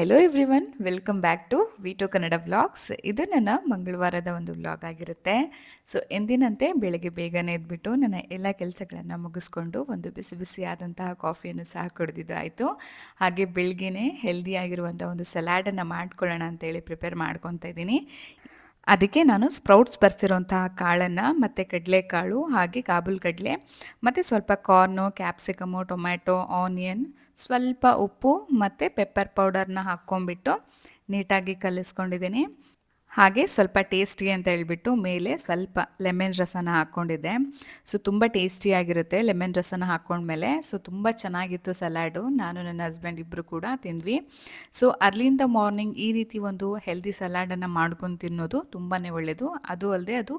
Hello everyone welcome back to veto Kannada vlogs ಇದು ನನ್ನ ಮಂಗಳವಾರದ ಒಂದು ವ್ಲಾಗ್ ಆಗಿರುತ್ತೆ. ಸೊ ಎಂದಿನಂತೆ ಬೆಳಗ್ಗೆ ಬೇಗನೆ ಎದ್ಬಿಟ್ಟು ನನ್ನ ಎಲ್ಲ ಕೆಲಸಗಳನ್ನು ಮುಗಿಸ್ಕೊಂಡು ಒಂದು ಬಿಸಿ ಬಿಸಿಯಾದಂತಹ ಕಾಫಿಯನ್ನು ಸಹ ಕುಡಿದಿದ್ದು ಆಯಿತು. ಹಾಗೆ ಬೆಳಗ್ಗೆನೆ ಹೆಲ್ದಿಯಾಗಿರುವಂಥ ಒಂದು ಸಲಾಡನ್ನು ಮಾಡ್ಕೊಳ್ಳೋಣ ಅಂತೇಳಿ ಪ್ರಿಪೇರ್ ಮಾಡ್ಕೊತಾ ಇದ್ದೀನಿ. ಅದಕ್ಕೆ ನಾನು ಸ್ಪ್ರೌಟ್ಸ್ ಬರ್ಸಿರೋಂತಹ ಕಾಳನ್ನು ಮತ್ತು ಕಡಲೆಕಾಳು ಹಾಗೆ ಕಾಬೂಲ್ ಕಡಲೆ ಮತ್ತು ಸ್ವಲ್ಪ ಕಾರ್ನು, ಕ್ಯಾಪ್ಸಿಕಮು, ಟೊಮ್ಯಾಟೊ, ಆನಿಯನ್, ಸ್ವಲ್ಪ ಉಪ್ಪು ಮತ್ತು ಪೆಪ್ಪರ್ ಪೌಡರ್ನ ಹಾಕ್ಕೊಂಬಿಟ್ಟು ನೀಟಾಗಿ ಕಲಿಸ್ಕೊಂಡಿದ್ದೀನಿ. ಹಾಗೆ ಸ್ವಲ್ಪ ಟೇಸ್ಟಿ ಅಂತ ಹೇಳ್ಬಿಟ್ಟು ಮೇಲೆ ಸ್ವಲ್ಪ ಲೆಮನ್ ರಸನ ಹಾಕ್ಕೊಂಡಿದ್ದೆ. ಸೊ ತುಂಬ ಟೇಸ್ಟಿಯಾಗಿರುತ್ತೆ ಲೆಮನ್ ರಸನ ಹಾಕ್ಕೊಂಡ್ಮೇಲೆ. ಸೊ ತುಂಬ ಚೆನ್ನಾಗಿತ್ತು ಸಲಾಡು. ನಾನು ನನ್ನ ಹಸ್ಬೆಂಡ್ ಇಬ್ಬರು ಕೂಡ ತಿಂದ್ವಿ. ಸೊ ಅರ್ಲಿಂದ ಮಾರ್ನಿಂಗ್ ಈ ರೀತಿ ಒಂದು ಹೆಲ್ದಿ ಸಲಾಡನ್ನು ಮಾಡ್ಕೊಂಡು ತಿನ್ನೋದು ತುಂಬಾ ಒಳ್ಳೆಯದು ಅದು ಅಲ್ಲದೆ ಅದು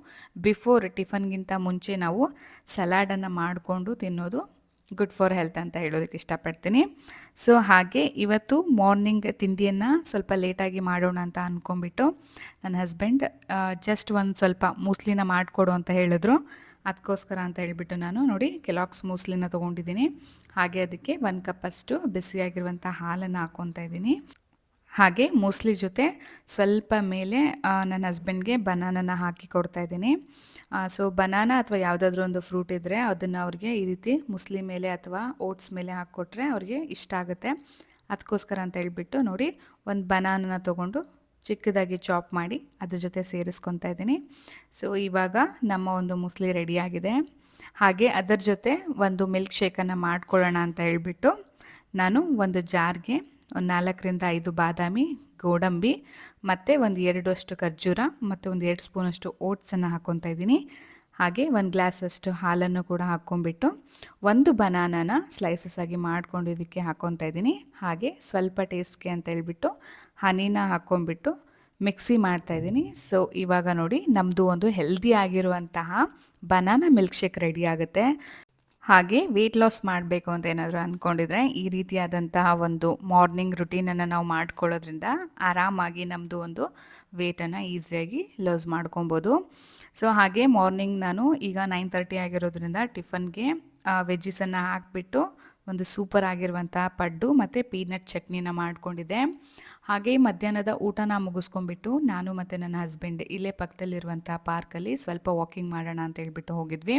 ಬಿಫೋರ್ ಟಿಫನ್ಗಿಂತ ಮುಂಚೆ ನಾವು ಸಲಾಡನ್ನು ಮಾಡಿಕೊಂಡು ತಿನ್ನೋದು ಗುಡ್ ಫಾರ್ ಹೆಲ್ತ್ ಅಂತ ಹೇಳೋದಕ್ಕೆ ಇಷ್ಟಪಡ್ತೀನಿ. ಸೊ ಹಾಗೆ ಇವತ್ತು ಮಾರ್ನಿಂಗ್ ತಿಂಡಿಯನ್ನು ಸ್ವಲ್ಪ ಲೇಟಾಗಿ ಮಾಡೋಣ ಅಂತ ಅಂದ್ಕೊಂಬಿಟ್ಟು ನನ್ನ ಹಸ್ಬೆಂಡ್ ಜಸ್ಟ್ ಒಂದು ಸ್ವಲ್ಪ ಮೂಸ್ಲಿನ ಮಾಡಿಕೊಡು ಅಂತ ಹೇಳಿದ್ರು. ಅದಕ್ಕೋಸ್ಕರ ಅಂತ ಹೇಳಿಬಿಟ್ಟು ನಾನು ನೋಡಿ ಕೆಲಾಕ್ಸ್ ಮೂಸ್ಲಿನ ತೊಗೊಂಡಿದ್ದೀನಿ. ಹಾಗೆ ಅದಕ್ಕೆ ಒನ್ ಕಪ್ ಅಷ್ಟು ಬಿಸಿಯಾಗಿರುವಂಥ ಹಾಲನ್ನು ಹಾಕ್ಕೊತಾ ಇದ್ದೀನಿ. ಹಾಗೆ ಮೂಸ್ಲಿ ಜೊತೆ ಸ್ವಲ್ಪ ಮೇಲೆ ನನ್ನ ಹಸ್ಬೆಂಡ್ಗೆ ಬನಾನನ ಹಾಕಿ ಕೊಡ್ತಾ ಇದ್ದೀನಿ. ಸೊ ಬನಾನಾ ಅಥವಾ ಯಾವುದಾದ್ರೂ ಒಂದು ಫ್ರೂಟ್ ಇದ್ದರೆ ಅದನ್ನು ಅವ್ರಿಗೆ ಈ ರೀತಿ ಮುಸ್ಲಿ ಮೇಲೆ ಅಥವಾ ಓಟ್ಸ್ ಮೇಲೆ ಹಾಕ್ಕೊಟ್ರೆ ಅವ್ರಿಗೆ ಇಷ್ಟ ಆಗುತ್ತೆ. ಅದಕ್ಕೋಸ್ಕರ ಅಂತ ಹೇಳ್ಬಿಟ್ಟು ನೋಡಿ, ಒಂದು ಬನಾನನ ತೊಗೊಂಡು ಚಿಕ್ಕದಾಗಿ ಚಾಪ್ ಮಾಡಿ ಅದ್ರ ಜೊತೆ ಸೇರಿಸ್ಕೊತಾ ಇದ್ದೀನಿ. ಸೊ ಇವಾಗ ನಮ್ಮ ಒಂದು ಮುಸ್ಲಿ ರೆಡಿಯಾಗಿದೆ ಹಾಗೆ ಅದರ ಜೊತೆ ಒಂದು ಮಿಲ್ಕ್ ಶೇಕನ್ನು ಮಾಡ್ಕೊಳ್ಳೋಣ ಅಂತ ಹೇಳ್ಬಿಟ್ಟು ನಾನು ಒಂದು ಜಾರ್ಗೆ ಒಂದು ನಾಲ್ಕರಿಂದ ಐದು ಬಾದಾಮಿ ಗೋಡಂಬಿ, ಮತ್ತು ಒಂದು ಎರಡಷ್ಟು ಖರ್ಜೂರ, ಮತ್ತು ಒಂದು ಎರಡು ಸ್ಪೂನಷ್ಟು ಓಟ್ಸನ್ನು ಹಾಕ್ಕೊತಾ ಇದ್ದೀನಿ. ಹಾಗೆ ಒಂದು ಗ್ಲಾಸಷ್ಟು ಹಾಲನ್ನು ಕೂಡ ಹಾಕ್ಕೊಂಡ್ಬಿಟ್ಟು ಒಂದು ಬನಾನನ ಸ್ಲೈಸಸ್ ಆಗಿ ಮಾಡಿಕೊಂಡು ಇದಕ್ಕೆ ಹಾಕ್ಕೊತಾ ಇದ್ದೀನಿ. ಹಾಗೆ ಸ್ವಲ್ಪ ಟೇಸ್ಟ್ಗೆ ಅಂತ ಹೇಳ್ಬಿಟ್ಟು ಹನಿನ ಹಾಕ್ಕೊಂಡ್ಬಿಟ್ಟು ಮಿಕ್ಸಿ ಮಾಡ್ತಾ ಇದ್ದೀನಿ. ಸೊ ಇವಾಗ ನೋಡಿ ನಮ್ಮದು ಒಂದು ಹೆಲ್ದಿ ಆಗಿರುವಂತಹ ಬನಾನಾ ಮಿಲ್ಕ್ ಶೇಕ್ ರೆಡಿ ಆಗುತ್ತೆ. ಹಾಗೆ ವೆಯ್ಟ್ ಲಾಸ್ ಮಾಡಬೇಕು ಅಂತ ಏನಾದರೂ ಅಂದ್ಕೊಂಡಿದ್ರೆ ಈ ರೀತಿಯಾದಂತಹ ಒಂದು ಮಾರ್ನಿಂಗ್ ರುಟೀನನ್ನು ನಾವು ಮಾಡ್ಕೊಳ್ಳೋದ್ರಿಂದ ಆರಾಮಾಗಿ ನಮ್ಮದು ಒಂದು ವೇಟನ್ನು ಈಸಿಯಾಗಿ ಲೂಸ್ ಮಾಡ್ಕೊಬೋದು. ಸೊ ಹಾಗೆ ಮಾರ್ನಿಂಗ್ ನಾನು ಈಗ ನೈನ್ ತರ್ಟಿ ಆಗಿರೋದ್ರಿಂದ ಟಿಫನ್ಗೆ ವೆಜ್ಜಿಸನ್ನು ಹಾಕಿಬಿಟ್ಟು ಒಂದು ಸೂಪರ್ ಆಗಿರುವಂಥ ಪಡ್ಡು ಮತ್ತು ಪೀನಟ್ ಚಟ್ನಿನ ಮಾಡಿಕೊಂಡಿದ್ದೆ. ಹಾಗೆ ಮಧ್ಯಾಹ್ನದ ಊಟನ ಮುಗಿಸ್ಕೊಂಡ್ಬಿಟ್ಟು ನಾನು ಮತ್ತು ನನ್ನ ಹಸ್ಬೆಂಡ್ ಇಲ್ಲೇ ಪಕ್ಕದಲ್ಲಿರುವಂಥ ಪಾರ್ಕಲ್ಲಿ ಸ್ವಲ್ಪ ವಾಕಿಂಗ್ ಮಾಡೋಣ ಅಂತ ಹೇಳ್ಬಿಟ್ಟು ಹೋಗಿದ್ವಿ.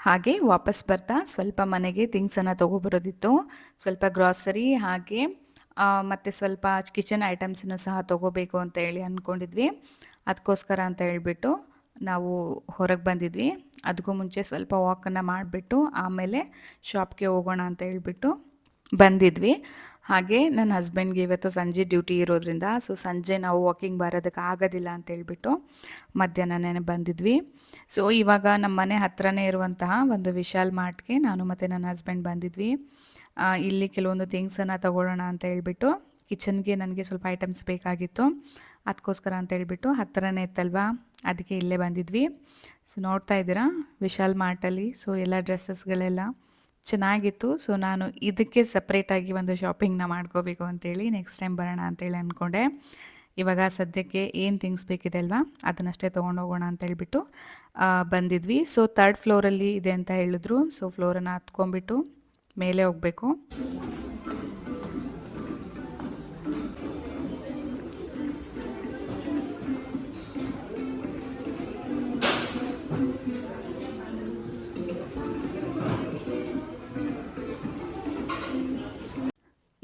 ಹಾಗೆ ವಾಪಸ್ ಬರ್ತಾ ಸ್ವಲ್ಪ ಮನೆಗೆ ಥಿಂಗ್ಸನ್ನು ತೊಗೊಬರೋದಿತ್ತು. ಸ್ವಲ್ಪ ಗ್ರಾಸರಿ ಹಾಗೆ ಮತ್ತು ಸ್ವಲ್ಪ ಕಿಚನ್ ಐಟಮ್ಸನ್ನು ಸಹ ತೊಗೋಬೇಕು ಅಂತ ಹೇಳಿ ಅಂದ್ಕೊಂಡಿದ್ವಿ ಅದಕ್ಕೋಸ್ಕರ ಅಂತ ಹೇಳಿಬಿಟ್ಟು ನಾವು ಹೊರಗೆ ಬಂದಿದ್ವಿ. ಅದಕ್ಕೂ ಮುಂಚೆ ಸ್ವಲ್ಪ ವಾಕನ್ನು ಮಾಡಿಬಿಟ್ಟು ಆಮೇಲೆ ಶಾಪ್ಗೆ ಹೋಗೋಣ ಅಂತ ಹೇಳಿಬಿಟ್ಟು ಬಂದಿದ್ವಿ. ಹಾಗೆ ನನ್ನ ಹಸ್ಬೆಂಡ್ಗೆ ಇವತ್ತು ಸಂಜೆ ಡ್ಯೂಟಿ ಇರೋದ್ರಿಂದ ಸೊ ಸಂಜೆ ನಾವು ವಾಕಿಂಗ್ ಬರೋದಕ್ಕೆ ಆಗೋದಿಲ್ಲ ಅಂತ ಹೇಳ್ಬಿಟ್ಟು ಮಧ್ಯಾಹ್ನನೇ ಬಂದಿದ್ವಿ. ಸೊ ಇವಾಗ ನಮ್ಮ ಮನೆ ಹತ್ರನೇ ಇರುವಂತಹ ಒಂದು ವಿಶಾಲ್ ಮಾರ್ಟ್ಗೆ ನಾನು ಮತ್ತು ನನ್ನ ಹಸ್ಬೆಂಡ್ ಬಂದಿದ್ವಿ. ಇಲ್ಲಿ ಕೆಲವೊಂದು ಥಿಂಗ್ಸನ್ನು ತಗೊಳ್ಳೋಣ ಅಂತ ಹೇಳ್ಬಿಟ್ಟು ಕಿಚನ್ಗೆ ನನಗೆ ಸ್ವಲ್ಪ ಐಟಮ್ಸ್ ಬೇಕಾಗಿತ್ತು. ಅದಕ್ಕೋಸ್ಕರ ಅಂತ ಹೇಳಿಬಿಟ್ಟು ಹತ್ತಿರನೇ ಇತ್ತಲ್ವಾ, ಅದಕ್ಕೆ ಇಲ್ಲೇ ಬಂದಿದ್ವಿ. ಸೊ ನೋಡ್ತಾ ಇದ್ದೀರಾ ವಿಶಾಲ್ ಮಾರ್ಟಲ್ಲಿ ಸೊ ಎಲ್ಲ ಡ್ರೆಸ್ಸಸ್ಗಳೆಲ್ಲ? ಚೆನ್ನಾಗಿತ್ತು. ಸೊ ನಾನು ಇದಕ್ಕೆ ಸಪ್ರೇಟಾಗಿ ಒಂದು ಶಾಪಿಂಗ್ನ ಮಾಡ್ಕೋಬೇಕು ಅಂತೇಳಿ ನೆಕ್ಸ್ಟ್ ಟೈಮ್ ಬರೋಣ ಅಂತೇಳಿ ಅಂದ್ಕೊಂಡೆ ಇವಾಗ ಸದ್ಯಕ್ಕೆ ಏನು ಥಿಂಗ್ಸ್ ಬೇಕಿದೆ ಅಲ್ವಾ? ಅದನ್ನಷ್ಟೇ ತೊಗೊಂಡು ಹೋಗೋಣ ಅಂತ ಹೇಳ್ಬಿಟ್ಟು ಬಂದಿದ್ವಿ. ಸೊ ತರ್ಡ್ ಫ್ಲೋರಲ್ಲಿ ಇದೆ ಅಂತ ಹೇಳಿದ್ರು. ಸೊ ಫ್ಲೋರನ್ನು ಹತ್ಕೊಂಡ್ಬಿಟ್ಟು, ಮೇಲೆ ಹೋಗಬೇಕು.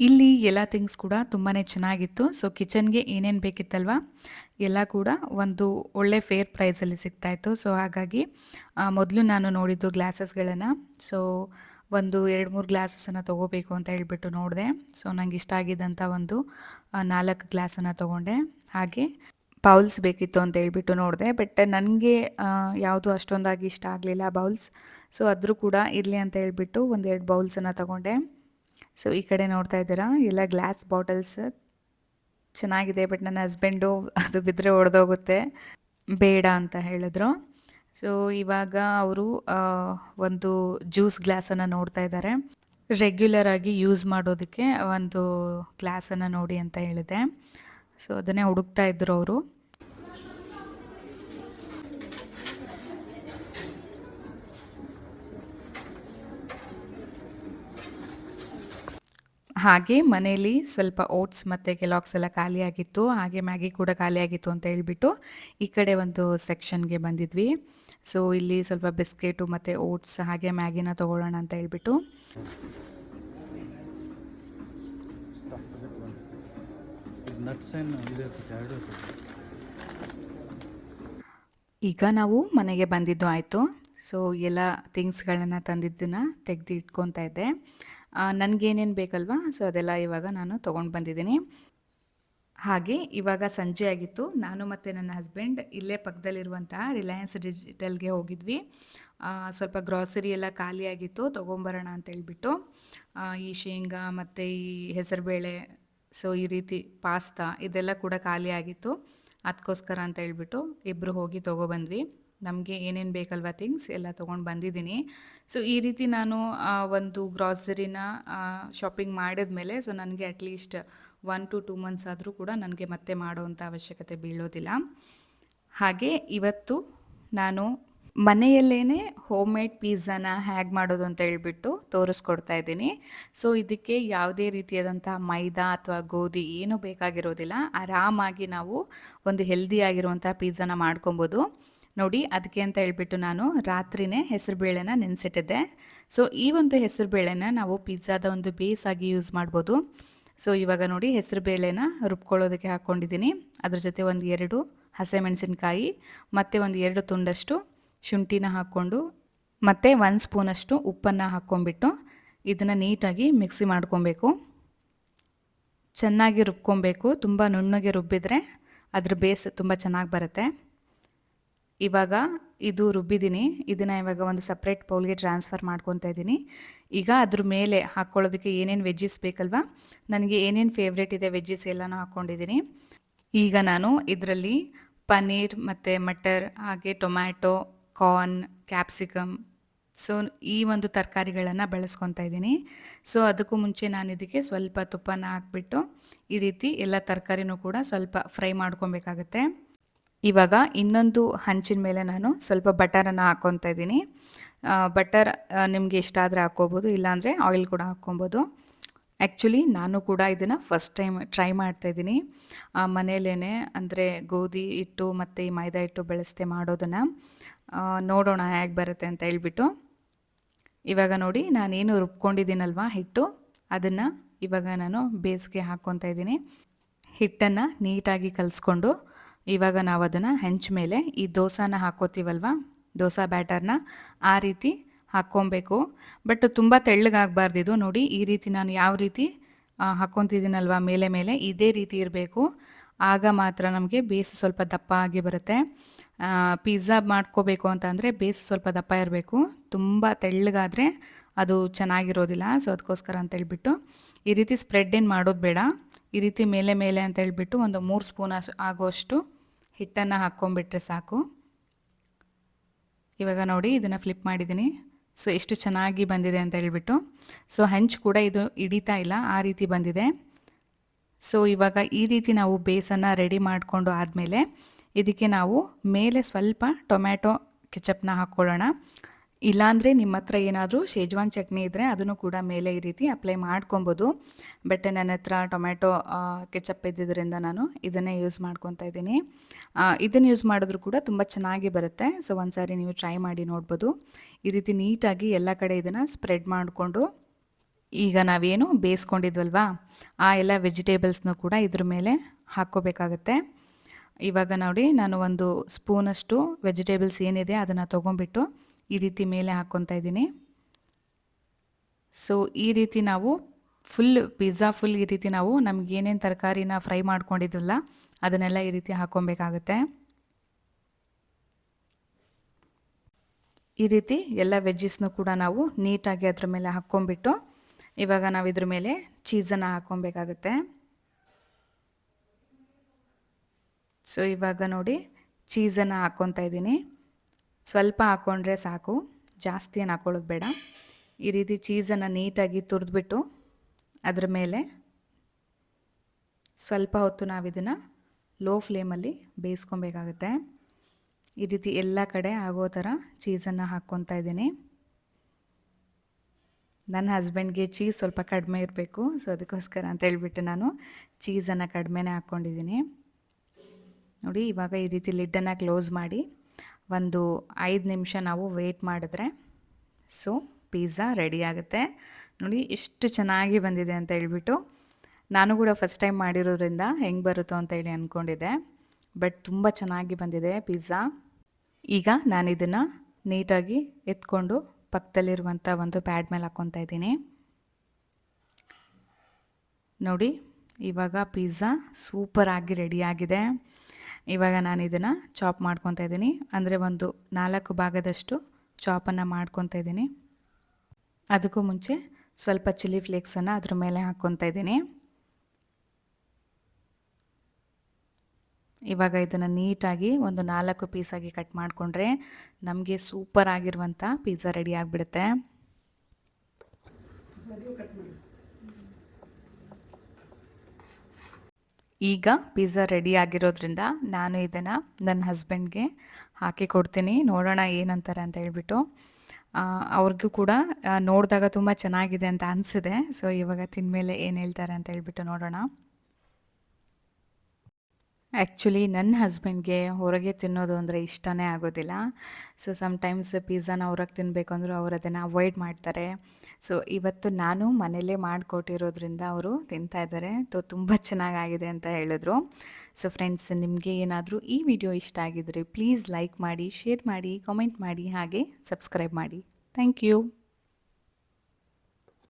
ಇಲ್ಲಿ ಎಲ್ಲ ಥಿಂಗ್ಸ್ ಕೂಡ ತುಂಬಾ ಚೆನ್ನಾಗಿತ್ತು. ಸೊ ಕಿಚನ್ಗೆ ಏನೇನು ಬೇಕಿತ್ತಲ್ವ? ಎಲ್ಲ ಕೂಡ ಒಂದು ಒಳ್ಳೆ ಫೇರ್ ಪ್ರೈಸಲ್ಲಿ ಸಿಗ್ತಾಯಿತ್ತು. ಸೊ ಹಾಗಾಗಿ ಮೊದಲು ನಾನು ನೋಡಿದ್ದು ಗ್ಲಾಸಸ್ಗಳನ್ನು ಸೊ ಒಂದು ಎರಡು ಮೂರು ಗ್ಲಾಸಸನ್ನು ತೊಗೋಬೇಕು ಅಂತ ಹೇಳಿಬಿಟ್ಟು ನೋಡಿದೆ. ಸೊ ನಂಗೆ ಇಷ್ಟ ಆಗಿದ್ದಂಥ ಒಂದು ನಾಲ್ಕು ಗ್ಲಾಸನ್ನು ತೊಗೊಂಡೆ. ಹಾಗೆ ಬೌಲ್ಸ್ ಬೇಕಿತ್ತು ಅಂತ ಹೇಳಿಬಿಟ್ಟು ನೋಡಿದೆ. ಬಟ್ ನನಗೆ ಯಾವುದು ಅಷ್ಟೊಂದಾಗಿ ಇಷ್ಟ ಆಗಲಿಲ್ಲ ಬೌಲ್ಸ್ ಸೊ ಆದರೂ ಕೂಡ ಇರಲಿ ಅಂತ ಹೇಳಿಬಿಟ್ಟು ಒಂದೆರಡು ಬೌಲ್ಸನ್ನು ತೊಗೊಂಡೆ. ಸೊ ಈ ಕಡೆ ನೋಡ್ತಾ ಇದ್ದೀರಾ? ಎಲ್ಲ ಗ್ಲಾಸ್ ಬಾಟಲ್ಸ್ ಚೆನ್ನಾಗಿದೆ ಬಟ್ ನನ್ನ ಹಸ್ಬೆಂಡು ಅದು ಬಿದ್ದರೆ ಒಡೆದೋಗುತ್ತೆ. ಬೇಡ ಅಂತ ಹೇಳಿದ್ರು. ಸೊ ಇವಾಗ ಅವರು ಒಂದು ಜ್ಯೂಸ್ ಗ್ಲಾಸನ್ನು ನೋಡ್ತಾ ಇದ್ದಾರೆ. ರೆಗ್ಯುಲರ್ ಆಗಿ ಯೂಸ್ ಮಾಡೋದಕ್ಕೆ ಒಂದು ಗ್ಲಾಸನ್ನು ನೋಡಿ ಅಂತ ಹೇಳಿದೆ. ಸೊ ಅದನ್ನೇ ಹುಡುಕ್ತಾ ಇದ್ರು ಅವರು. ಹಾಗೆ ಮನೆಯಲ್ಲಿ ಸ್ವಲ್ಪ ಓಟ್ಸ್ ಮತ್ತು ಕೆಲಾಕ್ಸ್ ಎಲ್ಲ ಖಾಲಿಯಾಗಿತ್ತು. ಹಾಗೆ ಮ್ಯಾಗಿ ಕೂಡ ಖಾಲಿಯಾಗಿತ್ತು ಅಂತ ಹೇಳಿಬಿಟ್ಟು ಈ ಕಡೆ ಒಂದು ಸೆಕ್ಷನ್ಗೆ ಬಂದಿದ್ವಿ. ಸೊ ಇಲ್ಲಿ ಸ್ವಲ್ಪ ಬಿಸ್ಕೆಟು ಮತ್ತು ಓಟ್ಸ್ ಹಾಗೆ ಮ್ಯಾಗಿನ ತೊಗೊಳ್ಳೋಣ ಅಂತ ಹೇಳಿಬಿಟ್ಟು. ಈಗ ನಾವು ಮನೆಗೆ ಬಂದಿದ್ದು ಆಯಿತು. ಸೊ ಎಲ್ಲ ಥಿಂಗ್ಸ್ಗಳನ್ನು ತಂದಿದ್ದನ್ನು ತೆಗೆದು ಇಟ್ಕೊತಾ ಇದ್ದೆ. ನನಗೇನೇನು ಬೇಕಲ್ವಾ? ಸೊ ಅದೆಲ್ಲ ಇವಾಗ ನಾನು ತೊಗೊಂಡು ಬಂದಿದ್ದೀನಿ. ಹಾಗೆ ಇವಾಗ ಸಂಜೆ ಆಗಿತ್ತು. ನಾನು ಮತ್ತು ನನ್ನ ಹಸ್ಬೆಂಡ್ ಇಲ್ಲೇ ಪಕ್ಕದಲ್ಲಿರುವಂತಹ ರಿಲಯನ್ಸ್ ಡಿಜಿಟಲ್ಗೆ ಹೋಗಿದ್ವಿ. ಸ್ವಲ್ಪ ಗ್ರಾಸರಿ ಎಲ್ಲ ಖಾಲಿಯಾಗಿತ್ತು ತೊಗೊಂಬರೋಣ ಅಂತ ಹೇಳ್ಬಿಟ್ಟು ಆ, ಈ ಶೇಂಗಾ ಮತ್ತು ಈ ಹೆಸರುಬೇಳೆ ಸೊ ಈ ರೀತಿ ಪಾಸ್ತಾ ಇದೆಲ್ಲ ಕೂಡ ಖಾಲಿಯಾಗಿತ್ತು ಅದಕ್ಕೋಸ್ಕರ ಅಂತ ಹೇಳ್ಬಿಟ್ಟು ಇಬ್ಬರು ಹೋಗಿ ತೊಗೊಬಂದ್ವಿ ನಮಗೆ ಏನೇನು ಬೇಕಲ್ವ ಥಿಂಗ್ಸ್ ಎಲ್ಲ ತೊಗೊಂಡು ಬಂದಿದ್ದೀನಿ. ಸೊ ಈ ರೀತಿ ನಾನು ಒಂದು ಗ್ರಾಸರಿನ ಶಾಪಿಂಗ್ ಮಾಡಿದ್ಮೇಲೆ ಸೊ ನನಗೆ at least one two two months ಆದರೂ ಕೂಡ ನನಗೆ ಮತ್ತೆ ಮಾಡುವಂಥ ಅವಶ್ಯಕತೆ ಬೀಳೋದಿಲ್ಲ. ಹಾಗೆ ಇವತ್ತು ನಾನು ಮನೆಯಲ್ಲೇ ಹೋಮ್ ಮೇಡ್ ಪಿಜ್ಜಾನ ಹ್ಯಾಗ್ ಮಾಡೋದು ಅಂತ ಹೇಳ್ಬಿಟ್ಟು ತೋರಿಸ್ಕೊಡ್ತಾ ಇದ್ದೀನಿ. ಸೊ ಇದಕ್ಕೆ ಯಾವುದೇ ರೀತಿಯಾದಂಥ ಮೈದಾ ಅಥವಾ ಗೋಧಿ ಏನೂ ಬೇಕಾಗಿರೋದಿಲ್ಲ. ಆರಾಮಾಗಿ ನಾವು ಒಂದು ಹೆಲ್ದಿ ಆಗಿರುವಂಥ ಮಾಡ್ಕೊಬೋದು. ನೋಡಿ ಅದಕ್ಕೆ ಅಂತ ಹೇಳ್ಬಿಟ್ಟು ನಾನು ರಾತ್ರಿನೇ ಹೆಸರುಬೇಳೆನ ನೆನೆಸಿಟ್ಟಿದ್ದೆ. ಸೊ ಈ ಒಂದು ಹೆಸರುಬೇಳೆನ ನಾವು ಪಿಜ್ಜಾದ ಒಂದು ಬೇಸ್ ಆಗಿ ಯೂಸ್ ಮಾಡ್ಬೋದು. ಸೊ ಇವಾಗ ನೋಡಿ ಹೆಸರುಬೇಳೆನ ರುಬ್ಕೊಳ್ಳೋದಕ್ಕೆ ಹಾಕ್ಕೊಂಡಿದ್ದೀನಿ. ಅದ್ರ ಜೊತೆ ಒಂದು ಎರಡು ಹಸಿಮೆಣಸಿನ್ಕಾಯಿ, ಮತ್ತು ಒಂದು ಎರಡು ತುಂಡಷ್ಟು ಶುಂಠಿನ ಹಾಕ್ಕೊಂಡು, ಮತ್ತು ಒಂದು ಸ್ಪೂನಷ್ಟು ಉಪ್ಪನ್ನು ಹಾಕ್ಕೊಂಬಿಟ್ಟು ಇದನ್ನು ನೀಟಾಗಿ ಮಿಕ್ಸಿ ಮಾಡ್ಕೊಬೇಕು. ಚೆನ್ನಾಗಿ ರುಬ್ಕೊಬೇಕು. ತುಂಬ ನುಣ್ಣಗೆ ರುಬ್ಬಿದರೆ ಅದ್ರ ಬೇಸ್ ತುಂಬ ಚೆನ್ನಾಗಿ ಬರುತ್ತೆ. ಇವಾಗ ಇದು ರುಬ್ಬಿದ್ದೀನಿ. ಇದನ್ನು ಇವಾಗ ಒಂದು ಸಪ್ರೇಟ್ ಬೌಲ್ಗೆ ಟ್ರಾನ್ಸ್ಫರ್ ಮಾಡ್ಕೊತಾ ಇದ್ದೀನಿ. ಈಗ ಅದ್ರ ಮೇಲೆ ಹಾಕ್ಕೊಳ್ಳೋದಕ್ಕೆ ಏನೇನು ವೆಜ್ಜಿಸ್ ಬೇಕಲ್ವಾ? ನನಗೆ ಏನೇನು ಫೇವ್ರೇಟ್ ಇದೆ ವೆಜ್ಜಸ್ ಎಲ್ಲನೂ ಹಾಕ್ಕೊಂಡಿದ್ದೀನಿ ಈಗ ನಾನು ಇದರಲ್ಲಿ ಪನ್ನೀರ್ ಮತ್ತು ಮಟರ್, ಹಾಗೆ ಟೊಮ್ಯಾಟೊ ಕಾರ್ನ್ ಕ್ಯಾಪ್ಸಿಕಮ್ ಸೊ ಈ ಒಂದು ತರಕಾರಿಗಳನ್ನು ಬಳಸ್ಕೊತಾ ಇದ್ದೀನಿ. ಸೊ ಅದಕ್ಕೂ ಮುಂಚೆ ನಾನು ಇದಕ್ಕೆ ಸ್ವಲ್ಪ ತುಪ್ಪನ ಹಾಕ್ಬಿಟ್ಟು ಈ ರೀತಿ ಎಲ್ಲ ತರಕಾರಿನೂ ಕೂಡ ಸ್ವಲ್ಪ ಫ್ರೈ ಮಾಡ್ಕೊಬೇಕಾಗತ್ತೆ. ಇವಾಗ ಇನ್ನೊಂದು ಹಂಚಿನ ಮೇಲೆ ನಾನು ಸ್ವಲ್ಪ ಬಟರನ್ನು ಹಾಕ್ಕೊತಾ ಇದ್ದೀನಿ. ಬಟರ್ ನಿಮಗೆ ಇಷ್ಟ ಆದರೆ ಹಾಕ್ಕೋಬೋದು, ಇಲ್ಲಾಂದರೆ ಆಯಿಲ್ ಕೂಡ ಹಾಕ್ಕೊಬೋದು. ಆ್ಯಕ್ಚುಲಿ ನಾನು ಕೂಡ ಇದನ್ನು ಫಸ್ಟ್ ಟೈಮ್ ಟ್ರೈ ಮಾಡ್ತಾ ಇದ್ದೀನಿ. ಮನೆಯಲ್ಲೇ ಅಂದರೆ ಗೋಧಿ ಹಿಟ್ಟು ಮತ್ತು ಈ ಮೈದಾ ಹಿಟ್ಟು ಬೆಳೆಸ್ದೆ ಮಾಡೋದನ್ನು ನೋಡೋಣ ಹೇಗೆ ಬರುತ್ತೆ ಅಂತ ಹೇಳ್ಬಿಟ್ಟು. ಇವಾಗ ನೋಡಿ, ನಾನೇನು ರುಬ್ಕೊಂಡಿದ್ದೀನಲ್ವ ಹಿಟ್ಟು, ಅದನ್ನು ಇವಾಗ ನಾನು ಬೇಸಿಗೆ ಹಾಕ್ಕೊತಾ ಇದ್ದೀನಿ. ಹಿಟ್ಟನ್ನು ನೀಟಾಗಿ ಕಲಿಸ್ಕೊಂಡು ಇವಾಗ ನಾವು ಅದನ್ನು ಹೆಂಚ ಮೇಲೆ ಈ ದೋಸಾನ ಹಾಕ್ಕೋತೀವಲ್ವ ದೋಸಾ ಬ್ಯಾಟರ್ನ ಆ ರೀತಿ ಹಾಕ್ಕೊಬೇಕು. ಬಟ್ ತುಂಬ ತೆಳ್ಳಗಾಗಬಾರ್ದು ಇದು. ನೋಡಿ, ಈ ರೀತಿ ನಾನು ಯಾವ ರೀತಿ ಹಾಕ್ಕೊತಿದ್ದೀನಲ್ವ? ಮೇಲೆ ಮೇಲೆ ಇದೇ ರೀತಿ ಇರಬೇಕು. ಆಗ ಮಾತ್ರ ನಮಗೆ ಬೇಸ್ ಸ್ವಲ್ಪ ದಪ್ಪ ಆಗಿ ಬರುತ್ತೆ. ಪಿಜ್ಜಾ ಮಾಡ್ಕೋಬೇಕು ಅಂತಂದರೆ ಬೇಸ್ ಸ್ವಲ್ಪ ದಪ್ಪ ಇರಬೇಕು. ತುಂಬ ತೆಳ್ಳಗಾದರೆ ಅದು ಚೆನ್ನಾಗಿರೋದಿಲ್ಲ. ಸೊ, ಅದಕ್ಕೋಸ್ಕರ ಅಂತೇಳ್ಬಿಟ್ಟು ಈ ರೀತಿ ಸ್ಪ್ರೆಡ್ ಏನು ಮಾಡೋದು ಬೇಡ. ಈ ರೀತಿ ಮೇಲೆ ಮೇಲೆ ಅಂತ ಹೇಳ್ಬಿಟ್ಟು ಒಂದು ಮೂರು ಸ್ಪೂನ್ ಅಷ್ಟು ಆಗೋಷ್ಟು ಹಿಟ್ಟನ್ನು ಹಾಕ್ಕೊಂಬಿಟ್ರೆ ಸಾಕು. ಇವಾಗ ನೋಡಿ ಇದನ್ನು ಫ್ಲಿಪ್ ಮಾಡಿದ್ದೀನಿ. ಸೊ ಎಷ್ಟು ಚೆನ್ನಾಗಿ ಬಂದಿದೆ ಅಂತ ಹೇಳ್ಬಿಟ್ಟು. ಸೊ ಹೆಂಚು ಕೂಡ ಇದು ಹಿಡಿತಾ ಇಲ್ಲ, ಆ ರೀತಿ ಬಂದಿದೆ. ಸೊ ಇವಾಗ ಈ ರೀತಿ ನಾವು ಬೇಸನ್ನು ರೆಡಿ ಮಾಡಿಕೊಂಡು ಆದಮೇಲೆ ಇದಕ್ಕೆ ನಾವು ಮೇಲೆ ಸ್ವಲ್ಪ ಟೊಮ್ಯಾಟೊ ಕೆಚಪ್ನ ಹಾಕ್ಕೊಳ್ಳೋಣ. ಇಲ್ಲಾಂದರೆ ನಿಮ್ಮ ಹತ್ರ ಏನಾದರೂ ಶೇಜ್ವಾನ್ ಚಟ್ನಿ ಇದ್ದರೆ ಅದನ್ನು ಕೂಡ ಮೇಲೆ ಈ ರೀತಿ ಅಪ್ಲೈ ಮಾಡ್ಕೊಬೋದು. ಬಟ್ ನನ್ನ ಹತ್ರ ಟೊಮ್ಯಾಟೊ ಕೆಚಪ್ ಇದ್ದಿದ್ದರಿಂದ ನಾನು ಇದನ್ನೇ ಯೂಸ್ ಮಾಡ್ಕೊತಾ ಇದ್ದೀನಿ. ಇದನ್ನು ಯೂಸ್ ಮಾಡಿದ್ರು ಕೂಡ ತುಂಬ ಚೆನ್ನಾಗಿ ಬರುತ್ತೆ. ಸೊ ಒಂದ್ಸಾರಿ ನೀವು ಟ್ರೈ ಮಾಡಿ ನೋಡ್ಬೋದು. ಈ ರೀತಿ ನೀಟಾಗಿ ಎಲ್ಲ ಕಡೆ ಇದನ್ನು ಸ್ಪ್ರೆಡ್ ಮಾಡಿಕೊಂಡು ಈಗ ನಾವೇನು ಬೇಯಿಸ್ಕೊಂಡಿದ್ವಲ್ವಾ, ಆ ಎಲ್ಲ ವೆಜಿಟೇಬಲ್ಸ್ನೂ ಕೂಡ ಇದ್ರ ಮೇಲೆ ಹಾಕ್ಕೋಬೇಕಾಗತ್ತೆ. ಇವಾಗ ನೋಡಿ, ನಾನು ಒಂದು ಸ್ಪೂನಷ್ಟು ವೆಜಿಟೇಬಲ್ಸ್ ಏನಿದೆ ಅದನ್ನು ತೊಗೊಂಬಿಟ್ಟು ಈ ರೀತಿ ಮೇಲೆ ಹಾಕ್ಕೊತಾ ಇದ್ದೀನಿ. ಸೊ ಈ ರೀತಿ ನಾವು ಫುಲ್ ಪಿಜ್ಜಾ ಫುಲ್ ಈ ರೀತಿ ನಾವು ನಮ್ಗೆ ಏನೇನು ತರಕಾರಿನ ಫ್ರೈ ಮಾಡ್ಕೊಂಡಿದ್ದಲ್ಲ, ಅದನ್ನೆಲ್ಲ ಈ ರೀತಿ ಹಾಕ್ಕೊಬೇಕಾಗತ್ತೆ ಈ ರೀತಿ ಎಲ್ಲ ವೆಜ್ಜಸ್ನು ಕೂಡ ನಾವು ನೀಟಾಗಿ ಅದ್ರ ಮೇಲೆ ಹಾಕ್ಕೊಂಬಿಟ್ಟು ಇವಾಗ ನಾವು ಇದ್ರ ಮೇಲೆ ಚೀಸನ್ನು ಹಾಕ್ಕೊಬೇಕಾಗತ್ತೆ. ಸೊ ಇವಾಗ ನೋಡಿ ಚೀಸನ್ನು ಹಾಕ್ಕೊತಾ ಇದ್ದೀನಿ. ಸ್ವಲ್ಪ ಹಾಕ್ಕೊಂಡ್ರೆ ಸಾಕು. ಜಾಸ್ತಿ ಏನು ಹಾಕ್ಕೊಳ್ಳೋದು ಬೇಡ. ಈ ರೀತಿ ಚೀಸನ್ನು ನೀಟಾಗಿ ತುರಿದ್ಬಿಟ್ಟು ಅದರ ಮೇಲೆ ಸ್ವಲ್ಪ ಹೊತ್ತು ನಾವು ಇದನ್ನು ಲೋ ಫ್ಲೇಮಲ್ಲಿ ಬೇಯಿಸ್ಕೊಬೇಕಾಗುತ್ತೆ. ಈ ರೀತಿ ಎಲ್ಲ ಕಡೆ ಆಗೋ ಥರ ಚೀಸನ್ನು ಹಾಕ್ಕೊತಾ ಇದ್ದೀನಿ. ನನ್ನ ಹಸ್ಬೆಂಡ್ಗೆ ಚೀಸ್ ಸ್ವಲ್ಪ ಕಡಿಮೆ ಇರಬೇಕು. ಸೊ ಅದಕ್ಕೋಸ್ಕರ ಅಂತ ಹೇಳ್ಬಿಟ್ಟು ನಾನು ಚೀಸನ್ನು ಕಡಿಮೆನೇ ಹಾಕ್ಕೊಂಡಿದ್ದೀನಿ. ನೋಡಿ, ಇವಾಗ ಈ ರೀತಿ ಲಿಡ್ಡನ್ನು ಕ್ಲೋಸ್ ಮಾಡಿ ಒಂದು ಐದು ನಿಮಿಷ ನಾವು ವೆಯ್ಟ್ ಮಾಡಿದ್ರೆ ಸೊ ಪಿಜ್ಜಾ ರೆಡಿ ಆಗುತ್ತೆ. ನೋಡಿ ಎಷ್ಟು ಚೆನ್ನಾಗಿ ಬಂದಿದೆ ಅಂತ ಹೇಳ್ಬಿಟ್ಟು, ನಾನು ಕೂಡ ಫಸ್ಟ್ ಟೈಮ್ ಮಾಡಿರೋದ್ರಿಂದ ಹೆಂಗೆ ಬರುತ್ತೋ ಅಂತ ಹೇಳಿ ಅಂದ್ಕೊಂಡಿದ್ದೆ ಬಟ್ ತುಂಬ ಚೆನ್ನಾಗಿ ಬಂದಿದೆ ಪಿಜ್ಜಾ ಈಗ ನಾನು ಇದನ್ನು ನೀಟಾಗಿ ಎತ್ಕೊಂಡು ಪಕ್ಕದಲ್ಲಿರುವಂಥ ಒಂದು ಪ್ಯಾಡ್ ಮೇಲೆ ಹಾಕ್ಕೊತಾ ಇದ್ದೀನಿ. ನೋಡಿ, ಇವಾಗ ಪಿಜ್ಜಾ ಸೂಪರಾಗಿ ರೆಡಿಯಾಗಿದೆ ಇವಾಗ ನಾನು ಇದನ್ನು ಚಾಪ್ ಮಾಡ್ಕೊತಾ ಇದ್ದೀನಿ. ಅಂದರೆ ಒಂದು ನಾಲ್ಕು ಭಾಗದಷ್ಟು ಚಾಪನ್ನು ಮಾಡ್ಕೊತಾ ಇದ್ದೀನಿ. ಅದಕ್ಕೂ ಮುಂಚೆ ಸ್ವಲ್ಪ ಚಿಲ್ಲಿ ಫ್ಲೇಕ್ಸನ್ನು ಅದ್ರ ಮೇಲೆ ಹಾಕ್ಕೊತಾ ಇದ್ದೀನಿ. ಇವಾಗ ಇದನ್ನು ನೀಟಾಗಿ ಒಂದು ನಾಲ್ಕು ಪೀಸಾಗಿ ಕಟ್ ಮಾಡಿಕೊಂಡ್ರೆ ನಮಗೆ ಸೂಪರ್ ಆಗಿರುವಂಥ ಪಿಜ್ಜಾ ರೆಡಿ ಆಗಿಬಿಡುತ್ತೆ. ಈಗ ಪಿಜ್ಜಾ ರೆಡಿ ಆಗಿರೋದ್ರಿಂದ ನಾನು ಇದನ್ನು ನನ್ನ ಹಸ್ಬೆಂಡ್ಗೆ ಹಾಕಿ ಕೊಡ್ತೀನಿ. ನೋಡೋಣ ಏನಂತಾರೆ ಅಂತ ಹೇಳ್ಬಿಟ್ಟು. ಅವ್ರಿಗೂ ಕೂಡ ನೋಡಿದಾಗ ತುಂಬ ಚೆನ್ನಾಗಿದೆ ಅಂತ ಅನಿಸಿದೆ. ಸೊ ಇವಾಗ ತಿಂದಮೇಲೆ ಏನು ಹೇಳ್ತಾರೆ ಅಂತ ಹೇಳ್ಬಿಟ್ಟು ನೋಡೋಣ. ಆ್ಯಕ್ಚುಲಿ ನನ್ನ ಹಸ್ಬೆಂಡ್ಗೆ ಹೊರಗೆ ತಿನ್ನೋದು ಅಂದರೆ ಇಷ್ಟನೇ ಆಗೋದಿಲ್ಲ. ಸೊ ಸಮ್ಟೈಮ್ಸ್ ಪಿಜ್ಜಾನ ಹೊರಗೆ ತಿನ್ನಬೇಕು ಅಂದರೂ ಅವರು ಅದನ್ನು ಅವಾಯ್ಡ್ ಮಾಡ್ತಾರೆ. ಸೊ ಇವತ್ತು ನಾನು ಮನೇಲೇ ಮಾಡಿಕೊಟ್ಟಿರೋದ್ರಿಂದ ಅವರು ತಿಂತಾ ಇದ್ದಾರೆ. ತೊ ತುಂಬ ಚೆನ್ನಾಗಾಗಿದೆ ಅಂತ ಹೇಳಿದ್ರು. ಸೊ ಫ್ರೆಂಡ್ಸ್ ನಿಮಗೆ ಏನಾದರೂ ಈ ವಿಡಿಯೋ ಇಷ್ಟ ಆಗಿದ್ರೆ ಪ್ಲೀಸ್ ಲೈಕ್ ಮಾಡಿ ಶೇರ್ ಮಾಡಿ ಕಾಮೆಂಟ್ ಮಾಡಿ, ಹಾಗೆ ಸಬ್ಸ್ಕ್ರೈಬ್ ಮಾಡಿ. Thank you